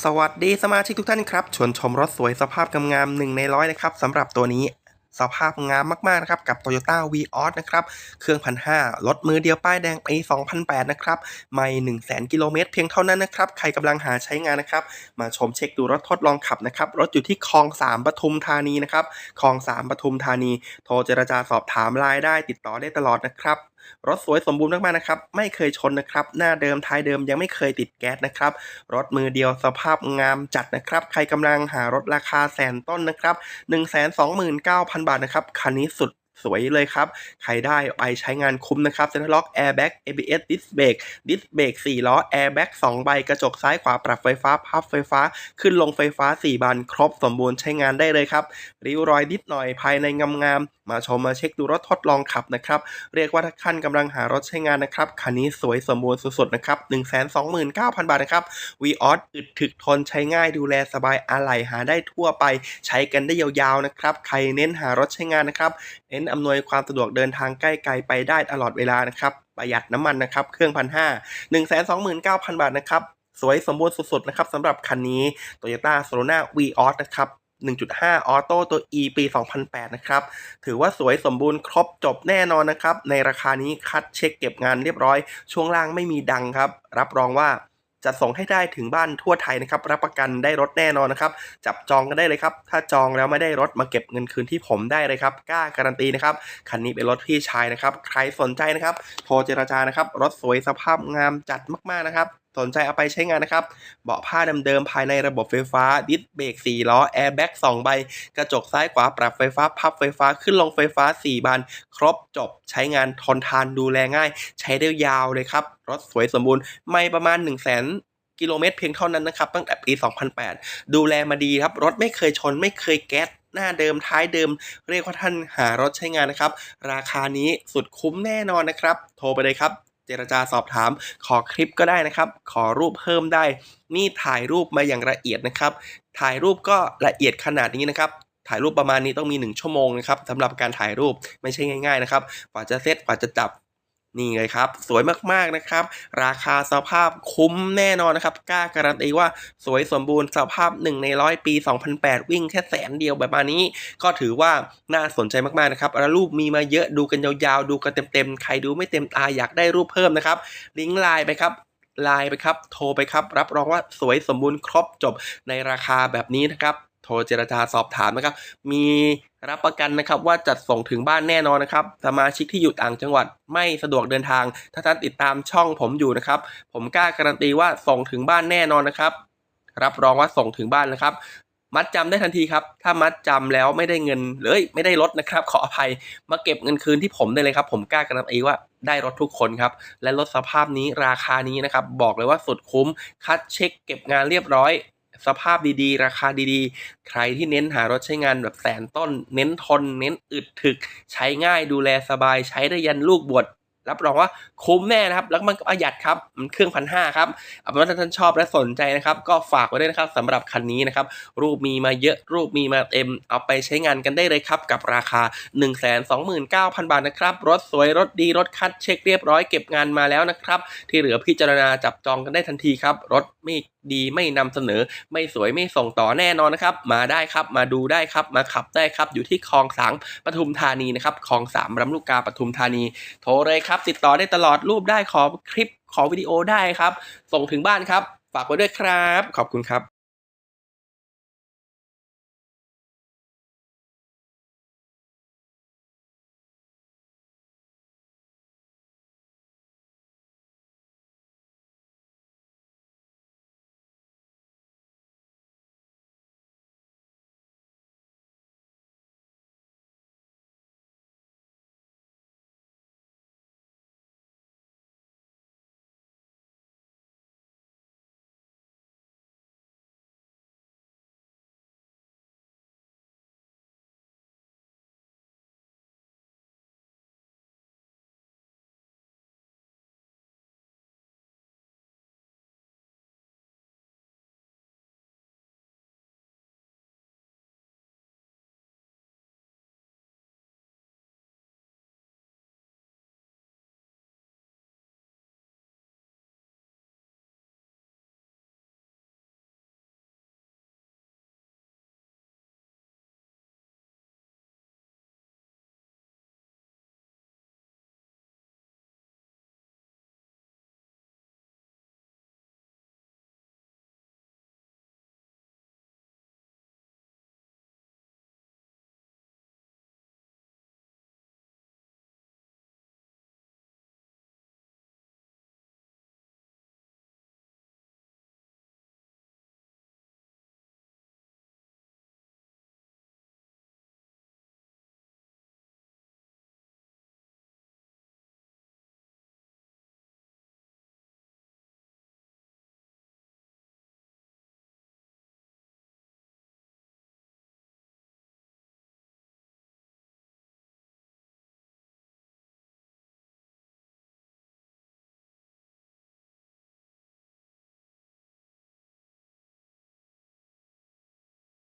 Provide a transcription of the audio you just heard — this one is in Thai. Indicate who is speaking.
Speaker 1: สวัสดีสมาชิกทุกท่านครับชวนชมรถสวยสภาพงามหนึ่งในร้อยนะครับสำหรับตัวนี้สภาพงามมากๆนะครับกับ Toyota v ีออนะครับเครื่องพันห้ารถมือเดียวป้ายแดงปี2008 นะครับไม่1 0 0 0 0แกิโลเมตรเพียงเท่านั้นนะครับ ใครกำลังหาใช้งานนะครับ มาชมเช็คดูรถทดลองขับนะครับ รถอยู่ที่คลอง 3ปทุมธานีนะครับคลอง 3ปทุมธานี โทรเจรจาสอบถามรายได้ติดต่อได้ตลอดนะครับ รถสวยสมบูรณ์มากๆนะครับ ไม่เคยชนนะครับ หน้าเดิมท้ายเดิมยังไม่เคยติดแก๊สนะครับ รถมือเดียวสภาพงามจัดนะครับ ใครกำลังหารถราคาแสนต้นนะครับ 129,000 บาทนะครับ คันนี้สุด สวยเลยครับ ใครได้ไปใช้งานคุ้มนะครับเซ็นทรัลล็อกแอร์แบ็ก ABS ดิสเบรกดิสเบรก4ล้อแอร์แบ็ก2ใบ กระจกซ้ายขวาปรับไฟฟ้า พับไฟฟ้า ขึ้นลงไฟฟ้า 4 บานครบสมบูรณ์ใช้งานได้เลยครับ ริ้วรอยนิดหน่อยภายในงามๆ มาชมมาเช็คดูรถทดลองขับนะครับ เรียกว่าถ้าท่านกำลังหารถใช้งานนะครับ คันนี้สวยสมบูรณ์สุดๆนะครับ 129,000 บาทนะครับวีออสอึดถึกทนใช้ง่ายดูแลสบายอะไหล่หาได้ทั่วไป ใช้กันได้ยาวๆนะครับใครเน้นหารถใช้งานนะครับ เน้นอำนวยความสะดวกเดินทางใกล้ไกลไปได้ตลอดเวลานะครับประหยัดน้ำมันนะครับ เครื่องพันห้าหนึ่งแสนสองหมื่นเก้าพันบาทนะครับ สวยสมบูรณ์สุดๆนะครับสำหรับคันนี้ Toyota s o l o n a v o s นะครับ 1.5 ออโต้ตัว E ปี 2008 นะครับ ถือว่าสวยสมบูรณ์ครบจบแน่นอนนะครับ ในราคานี้คัดเช็คเก็บงานเรียบร้อย ช่วงล่างไม่มีดังครับ รับรองว่า จะส่งให้ได้ถึงบ้านทั่วไทยนะครับ รับประกันได้รถแน่นอนนะครับ จับจองกันได้เลยครับ ถ้าจองแล้วไม่ได้รถมาเก็บเงินคืนที่ผมได้เลยครับ กล้าการันตีนะครับ คันนี้เป็นรถพี่ชายนะครับ ใครสนใจนะครับ โทรเจรจานะครับ รถสวยสภาพงามจัดมากๆนะครับ สนใจเอาไปใช้งานนะครับ เบาะผ้าเดิมๆภายในระบบไฟฟ้า ดิสเบรก4ล้อ แอร์แบ็ก2ใบ กระจกซ้ายขวาปรับไฟฟ้า พับไฟฟ้า ขึ้นลงไฟฟ้า 4 บาน ครบจบ ใช้งานทนทานดูแลง่าย ใช้ได้ยาวเลยครับ รถสวยสมบูรณ์ ไม่ประมาณ 1 0 0 0 0แกิโลเมตรเพียงเท่านั้นนะครับ ตั้งแต่ปี 2008 ดูแลมาดีครับ รถไม่เคยชน ไม่เคยแก๊สหน้าเดิมท้ายเดิม เรียกว่าท่านหารถใช้งานนะครับ ราคานี้สุดคุ้มแน่นอนนะครับ โทรไปเลยครับ รจาสอบถาม ขอคลิปก็ได้นะครับ ขอรูปเพิ่มได้ นี่ถ่ายรูปมาอย่างละเอียดนะครับ ถ่ายรูปก็ละเอียดขนาดนี้นะครับถ่ายรูปประมาณนี้ต้องมี 1 ชั่วโมงนะครับสำหรับการถ่ายรูปไม่ใช่ง่ายๆนะครับกว่าจะเซตกว่าจะจับ นี่เลยครับ สวยมากๆนะครับ ราคาสภาพคุ้มแน่นอนนะครับ กล้าการันตีว่าสวยสมบูรณ์สภาพ 1 ในร้อยปี 2008 วิ่งแค่แสนเดียวแบบนี้ ก็ถือว่าน่าสนใจมากๆนะครับแล้วรูปมีมาเยอะดูกันยาวๆ ดูกันเต็มๆ ใครดูไม่เต็มตาอยากได้รูปเพิ่มนะครับ ลิงก์ไลน์ไปครับไลน์ไปครับ โทรไปครับ รับรองว่าสวยสมบูรณ์ครบจบในราคาแบบนี้นะครับ โทรเจรจาสอบถามนะครับ มีรับประกันนะครับว่าจัดส่งถึงบ้านแน่นอนนะครับ สมาชิกที่อยู่ต่างจังหวัดไม่สะดวกเดินทาง ถ้าท่านติดตามช่องผมอยู่นะครับ ผมกล้าการันตีว่าส่งถึงบ้านแน่นอนนะครับ รับรองว่าส่งถึงบ้านนะครับ มัดจำได้ทันทีครับ ถ้ามัดจำแล้วไม่ได้เงินเลยไม่ได้รถนะครับ ขออภัย มาเก็บเงินคืนที่ผมได้เลยครับ ผมกล้าการันตีว่าได้รถทุกคนครับ และรถสภาพนี้ราคานี้นะครับ บอกเลยว่าสุดคุ้ม คัดเช็คเก็บงานเรียบร้อย สภาพดีๆ ราคาดีๆ ใครที่เน้นหารถใช้งานแบบแสนต้น เน้นทน เน้นอึดถึก ใช้ง่ายดูแลสบาย ใช้ได้ยันลูกบวชรับรองว่าคุ้มแน่นะครับ แล้วมันก็ประหยัดครับมันเครื่องพันห้าครับเอาเป็นว่าถ้าท่านชอบและสนใจนะครับ ก็ฝากไว้ด้วยนะครับสำหรับคันนี้นะครับ รูปมีมาเยอะรูปมีมาเต็ม เอาไปใช้งานกันได้เลยครับ กับราคา 129,000 บาทนะครับ รถสวยรถดีรถคัดเช็คเรียบร้อยเก็บงานมาแล้วนะครับ ที่เหลือพิจารณาจับจองกันได้ทันทีครับ รถม่ ดีไม่นำเสนอ ไม่สวยไม่ส่งต่อแน่นอนนะครับ มาได้ครับมาดูได้ครับมาขับได้ครับ อยู่ที่คลองสางปทุมธานีนะครับคลองสามลำลูกกาปทุมธานี โทรเลยครับ ติดต่อได้ตลอดรูปได้ขอคลิปขอวิดีโอได้ครับ ส่งถึงบ้านครับ ฝากไว้ด้วยครับ ขอบคุณครับ